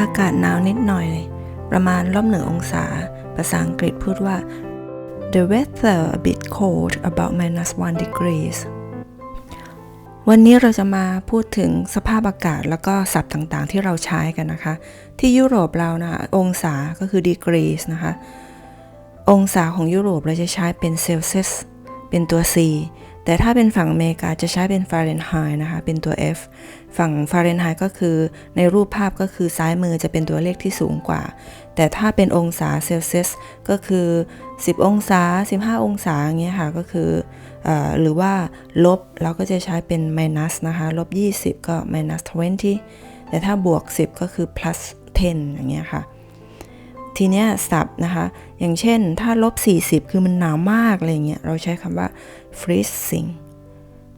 อากาศหนาวนิดหน่อย ประมาณลบหนึ่งองศา ภาษาอังกฤษพูดว่า the weather a bit cold about minus one degrees วันนี้เราจะมาพูดถึงสภาพอากาศแล้วก็ศัพท์ต่างๆ ที่เราใช้กันนะคะ ที่ยุโรปเรานะองศาก็คือ degrees นะคะ องศาของยุโรปเราจะใช้เป็นเซลเซียสเป็นตัว C แต่ถ้าเป็นฝั่งอเมริกาจะใช้เป็นฟาเรนไฮต์นะคะ เป็นตัว F ฝั่งฟาเรนไฮต์ก็คือในรูปภาพก็คือซ้ายมือจะเป็นตัวเลขที่สูงกว่า แต่ถ้าเป็นองศาเซลเซียสก็คือ 10 องศา 15 องศาอย่างเงี้ยค่ะก็คืออหรือว่าลบเราก็จะใช้เป็น minus นะคะลบ 20 ก็ minus 20แต่ถ้าบวก 10 ก็คือ plus 10 อย่างเงี้ยค่ะ ทีเนี้ยศัพท์นะคะ อย่างเช่นถ้าลบ 40 คือมันหนาวมากอะไรเงี้ยเราใช้คำว่า freezing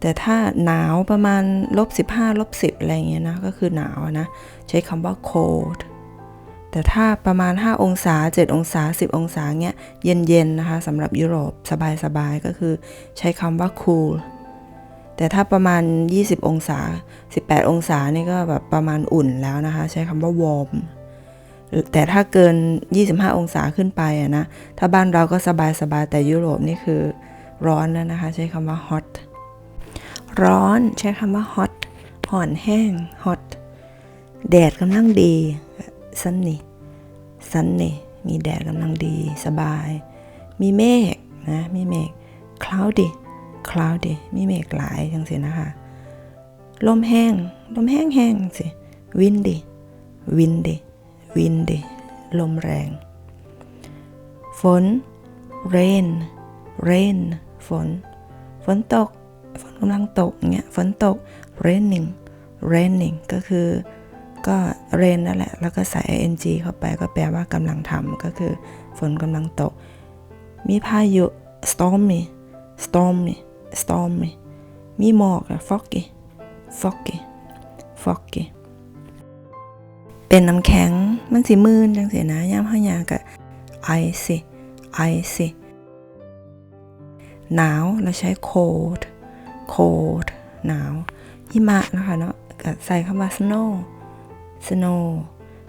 แต่ถ้าหนาวประมาณลบ15ลบ10 อะไรเงี้ยนะ ก็คือหนาวนะ ใช้คำว่า cold แต่ถ้าประมาณ 5 องศา 7 องศา 10 องศาเงี้ยเย็นๆนะคะสำหรับยุโรปสบายๆ ก็คือใช้คำว่า cool แต่ถ้าประมาณ 20 องศา 18 องศานี่ก็แบบประมาณอุ่นแล้วนะคะ ใช้คำว่า warm แต่ถ้าเกิน 25 องศาขึ้นไปอะนะ ถ้าบ้านเราก็สบายสบายแต่ยุโรปนี่คือร้อนแล้วนะคะ ใช้คำว่า hot ร้อนใช้คำว่า hot ห่อนแห้ง hot แดดกำลังดี sunny sunny มีแดดกำลังดีสบาย มีเมฆนะ มีเมฆ cloudy cloudy มีเมฆหลายจังสินะคะ ลมแห้ง ลมแห้งแห้งสิ windy windy windy ลมแรง ฝน rain rain ฝน ฝนตก ฝนกำลังตกเงี้ยฝนตก raining raining ก็คือก็ rain นั่นแหละ แล้วก็ใส่ ing เข้าไปก็แปลว่ากำลังทำก็คือฝนกำลังตก มีพายุ stormy stormy stormy มีหมอก foggy foggy foggy เป็นน้ำแข็งมันสิมืนจังสินะย่ามห้ายากับไอสิไอสิหนาวเราใช้ cold cold หนาวหิมะนะคะเนาะใส่คำว่า snow snow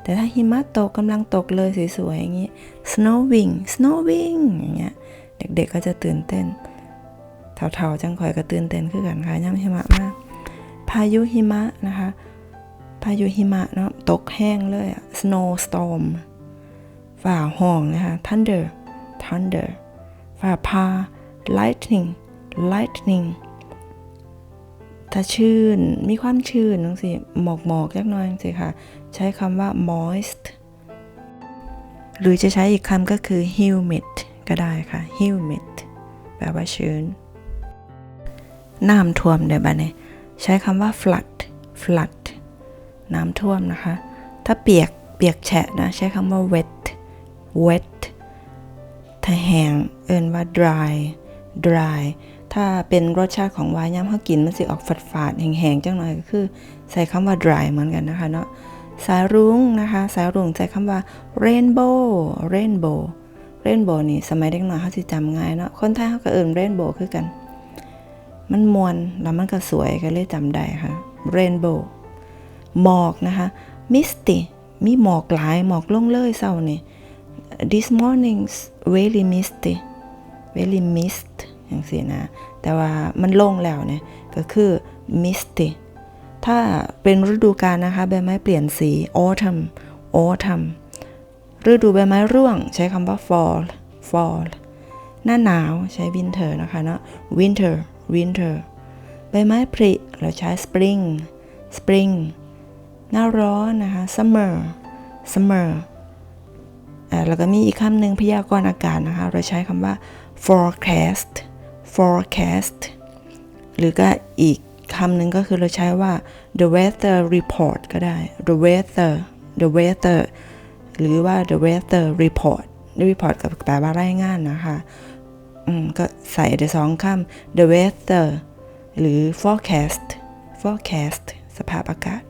แต่ถ้าหิมะตกกำลังตกเลยสวยๆอย่างนี้ snowing snowing อย่างเงี้ยเด็กๆก็จะตื่นเต้นเท่าๆจังคอยก็ตื่นเต้นขึ้นกันค่ะย่ำหิมะมาก พายุหิมะนะคะ พายุหิมะเนาะตกแห้งเลยอะ snowstorm ฝ่าห้องนะคะ thunder thunder ฝ่าพา lightning lightning ถ้าชื่น มีความชื้นนังสิหมอกหมอกเล็กน้อยสิค่ะ ใช้คำว่า moist หรือจะใช้อีกคำก็คือ humid ก็ได้ค่ะ humid แปลว่าชื้น น้ำท่วมเดี๋ยวบ้านี้ใช้คำว่า flood flood น้ำท่วมนะคะ ถ้าเปียกเปียกแฉะนะใช้คำว่า wet wet ถ้าแห้งเอินว่า dry dry ถ้าเป็นรสชาติของวายย่ำเขากินมันสิออกฝาดฝาดแห้งๆจังหน่อยก็คือ ใส่คำว่า dry เหมือนกันนะคะเนาะสายรุ้งนะคะ สายรุ้งใส่คำว่า rainbow rainbow rainbow นี่สมัยเด็กหน้อยเขาสิจำง่ายเนาะคนไทยเขาก็เอิน rainbow คือกัน มันมวนแล้วมันก็สวยก็เลยจำได้ค่ะ rainbow หมอกนะคะ misty มีหมอกหลายหมอกลงเลยเศร้านี่ this morning very misty very mist อย่างสินะ แต่ว่ามันลงแล้วเนี่ยก็คือ misty ถ้าเป็นฤดูกาลนะคะใบไม้เปลี่ยนสี autumn autumn ฤดูใบไม้ร่วงใช้คำว่า fall fall หน้าหนาวใช้ winter นะคะเนาะ winter winter ใบไม้ผลิเราใช้ spring spring หน้าร้อนนะคะ summer summer แล้วก็มีอีกคำหนึ่งพยากรณ์อากาศนะคะ เราใช้คำว่า forecast forecast หรือก็อีกคำหนึ่งก็คือเราใช้ว่า the weather report ก็ได้ the weather the weather หรือว่า the weather report report กับแปลว่ารายงานนะคะอืมก็ใส่ได้สองคำ the weather หรือ forecast forecast สภาพอากาศ